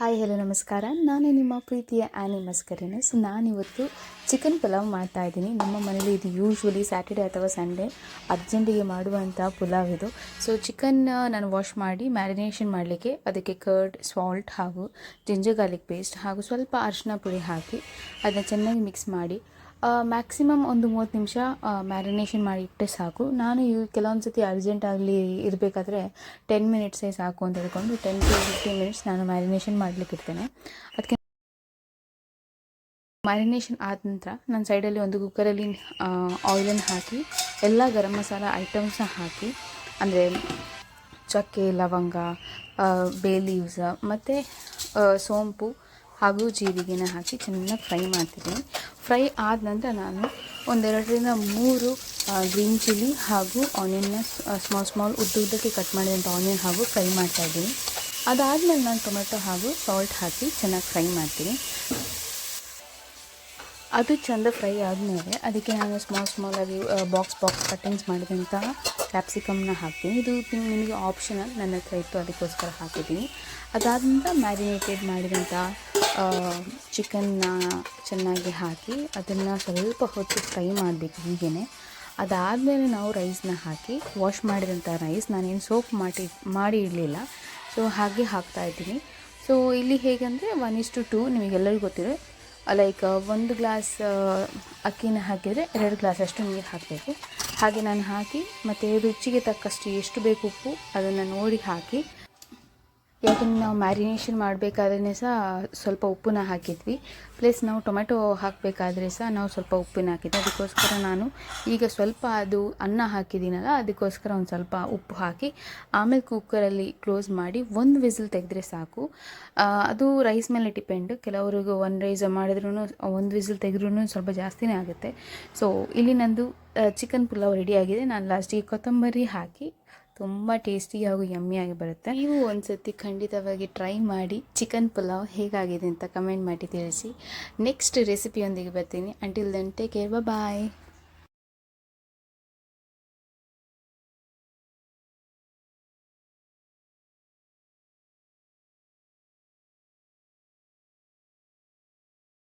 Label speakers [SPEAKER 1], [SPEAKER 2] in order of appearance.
[SPEAKER 1] Hi, hello, ನಮಸ್ಕಾರ. ನಾನು ನಿಮ್ಮ ಪ್ರೀತಿಯ ಆ್ಯನಿ ಮಸ್ಕರಿನಸ್ ನಾನಿವತ್ತು ಚಿಕನ್ ಪಲಾವ್ ಮಾಡ್ತಾ ಇದ್ದೀನಿ. ನಮ್ಮ ಮನೇಲಿ ಇದು ಯೂಶ್ವಲಿ ಸ್ಯಾಟರ್ಡೆ ಅಥವಾ ಸಂಡೇ ಅರ್ಜೆಂಟಿಗೆ ಮಾಡುವಂಥ ಪುಲಾವ್ ಇದು. ಸೊ ಚಿಕನ್ ನಾನು ವಾಶ್ ಮಾಡಿ ಮ್ಯಾರಿನೇಷನ್ ಮಾಡಲಿಕ್ಕೆ ಅದಕ್ಕೆ ಕರ್ಡ್ ಸಾಲ್ಟ್ ಹಾಗೂ ಜಿಂಜರ್ ಗಾರ್ಲಿಕ್ ಪೇಸ್ಟ್ ಹಾಗೂ ಸ್ವಲ್ಪ ಅರಿಶಿನ ಪುಡಿ ಹಾಕಿ ಅದನ್ನ ಚೆನ್ನಾಗಿ ಮಿಕ್ಸ್ ಮಾಡಿ ಮ್ಯಾಕ್ಸಿಮಮ್ ಒಂದು ಮೂವತ್ತು ನಿಮಿಷ ಮ್ಯಾರಿನೇಷನ್ ಮಾಡಿ ಇಟ್ಟರೆ ಸಾಕು. ನಾನು ಇವು ಕೆಲವೊಂದು ಸತಿ ಅರ್ಜೆಂಟ್ ಆಗಲಿ ಇರಬೇಕಾದ್ರೆ ಟೆನ್ ಮಿನಿಟ್ಸೇ ಸಾಕು ಅಂತ ಹೇಳ್ಕೊಂಡು ಟೆನ್ ಟು ಫಿಫ್ಟೀನ್ ಮಿನಿಟ್ಸ್ ನಾನು ಮ್ಯಾರಿನೇಷನ್ ಮಾಡಲಿಕ್ಕೆ ಇರ್ತೇನೆ ಅದಕ್ಕೆ ಮ್ಯಾರಿನೇಷನ್ ಆದ ನಂತರ ನಾನು ಸೈಡಲ್ಲಿ ಒಂದು ಕುಕ್ಕರಲ್ಲಿ ಆಯಿಲನ್ನು ಹಾಕಿ, ಎಲ್ಲ ಗರಂ ಮಸಾಲ ಐಟಮ್ಸ್ನ ಹಾಕಿ, ಅಂದರೆ ಚಕ್ಕೆ, ಲವಂಗ ಬೇ ಲೀವ್ಸ್ ಮತ್ತು ಸೋಂಪು ಹಾಗೂ ಜೀರಿಗೆನ ಹಾಕಿ ಚೆನ್ನಾಗಿ ಫ್ರೈ ಮಾಡ್ತಿದ್ದೀನಿ ಫ್ರೈ ಆದ ನಂತರ ನಾನು ಒಂದೆರಡರಿಂದ ಮೂರು ಗ್ರೀನ್ ಚಿಲ್ಲಿ ಹಾಗೂ ಆನಿಯನ್ನ ಸ್ಮಾಲ್ ಸ್ಮಾಲ್ ಉದ್ದ ಉದ್ದಕ್ಕೆ ಕಟ್ ಮಾಡಿದಂಥ ಆನಿಯನ್ ಹಾಗೂ ಫ್ರೈ ಮಾಡ್ತಾಯಿದ್ದೀನಿ ಅದಾದಮೇಲೆ ನಾನು ಟೊಮೆಟೊ ಹಾಗೂ ಸಾಲ್ಟ್ ಹಾಕಿ ಚೆನ್ನಾಗಿ ಫ್ರೈ ಮಾಡ್ತೀನಿ. ಅದು ಚೆಂದ ಫ್ರೈ ಆದಮೇಲೆ ಅದಕ್ಕೆ ನಾನು ಸ್ಮಾಲ್ ಸ್ಮಾಲಾಗಿ ಬಾಕ್ಸ್ ಬಾಕ್ಸ್ ಕಟ್ಟಿಂಗ್ಸ್ ಮಾಡಿದಂಥ ಕ್ಯಾಪ್ಸಿಕಮ್ನ ಹಾಕ್ತೀನಿ. ಇದು ನಿಮಗೆ ಆಪ್ಷನಲ್ ನನ್ನ ಹತ್ರ ಇತ್ತು, ಅದಕ್ಕೋಸ್ಕರ ಹಾಕಿದ್ದೀನಿ. ಅದಾದ ಮ್ಯಾರಿನೇಟೆಡ್ ಮಾಡಿದಂಥ ಚಿಕನ್ನ ಚೆನ್ನಾಗಿ ಹಾಕಿ, ಅದನ್ನು ಸ್ವಲ್ಪ ಹೊತ್ತು ಫ್ರೈ ಮಾಡಬೇಕು ಹೀಗೇ ಅದಾದಮೇಲೆ ನಾವು ರೈಸ್ನ ಹಾಕಿ ವಾಶ್ ಮಾಡಿದಂಥ ರೈಸ್ ನಾನೇನು ಸೋಪ್ ಮಾಡಿ ಮಾಡಿ ಇಡಲಿಲ್ಲ. ಸೊ ಹಾಗೆ ಹಾಕ್ತಾಯಿದ್ದೀನಿ ಸೊ ಇಲ್ಲಿ ಹೇಗೆಂದರೆ ಒನ್ ಇಸ್ ಟು ಟೂ ನಿಮಗೆಲ್ಲರಿಗೂ ಗೊತ್ತಿದೆ ಲೈಕ್ ಒಂದು ಗ್ಲಾಸ್ ಅಕ್ಕಿನ ಹಾಕಿದರೆ ಎರಡು ಗ್ಲಾಸ್ ಅಷ್ಟು ನೀರು ಹಾಕಬೇಕು. ಹಾಗೆ ನಾನು ಹಾಕಿ ಮತ್ತು ರುಚಿಗೆ ತಕ್ಕಷ್ಟು ಎಷ್ಟು ಬೇಕು ಉಪ್ಪು ಅದನ್ನು ನೋಡಿ ಹಾಕಿ ಯಾಕಂದ್ರೆ ನಾವು ಮ್ಯಾರಿನೇಷನ್ ಮಾಡಬೇಕಾದ್ರೆ ಸಹ ಸ್ವಲ್ಪ ಉಪ್ಪನ್ನ ಹಾಕಿದ್ವಿ. ಪ್ಲಸ್ ನಾವು ಟೊಮೆಟೊ ಹಾಕಬೇಕಾದ್ರೆ ಸಹ ನಾವು ಸ್ವಲ್ಪ ಉಪ್ಪನ್ನ ಹಾಕಿದ್ವಿ. ಅದಕ್ಕೋಸ್ಕರ ನಾನು ಈಗ ಸ್ವಲ್ಪ ಅದು ಅನ್ನ ಹಾಕಿದ್ದೀನಲ್ಲ, ಅದಕ್ಕೋಸ್ಕರ ಒಂದು ಸ್ವಲ್ಪ ಉಪ್ಪು ಹಾಕಿ ಆಮೇಲೆ ಕುಕ್ಕರಲ್ಲಿ ಕ್ಲೋಸ್ ಮಾಡಿ ಒಂದು ವಿಸಿಲ್ ತೆಗೆದ್ರೆ ಸಾಕು. ಅದು ರೈಸ್ ಮೇಲೆ ಡಿಪೆಂಡ್ ಕೆಲವರಿಗೂ ಒಂದು ರೈಸ್ ಮಾಡಿದ್ರೂ ಒಂದು ವಿಸಿಲ್ ತೆಗೆದ್ರೂ ಸ್ವಲ್ಪ ಜಾಸ್ತಿನೇ ಆಗುತ್ತೆ. ಸೊ ಇಲ್ಲಿ ನಂದು ಚಿಕನ್ ಪುಲಾವ್ ರೆಡಿಯಾಗಿದೆ ನಾನು ಲಾಸ್ಟಿಗೆ ಕೊತ್ತಂಬರಿ ಹಾಕಿ ತುಂಬ ಟೇಸ್ಟಿ ಹಾಗೂ ಯಮ್ಮಿಯಾಗಿ ಬರುತ್ತೆ. ನೀವು ಒಂದ್ಸತಿ ಖಂಡಿತವಾಗಿ ಟ್ರೈ ಮಾಡಿ ಚಿಕನ್ ಪುಲಾವ್ ಹೇಗಾಗಿದೆ ಅಂತ ಕಮೆಂಟ್ ಮಾಡಿ ತಿಳಿಸಿ. ನೆಕ್ಸ್ಟ್ ರೆಸಿಪಿಯೊಂದಿಗೆ ಬರ್ತೀನಿ. Until then take care bye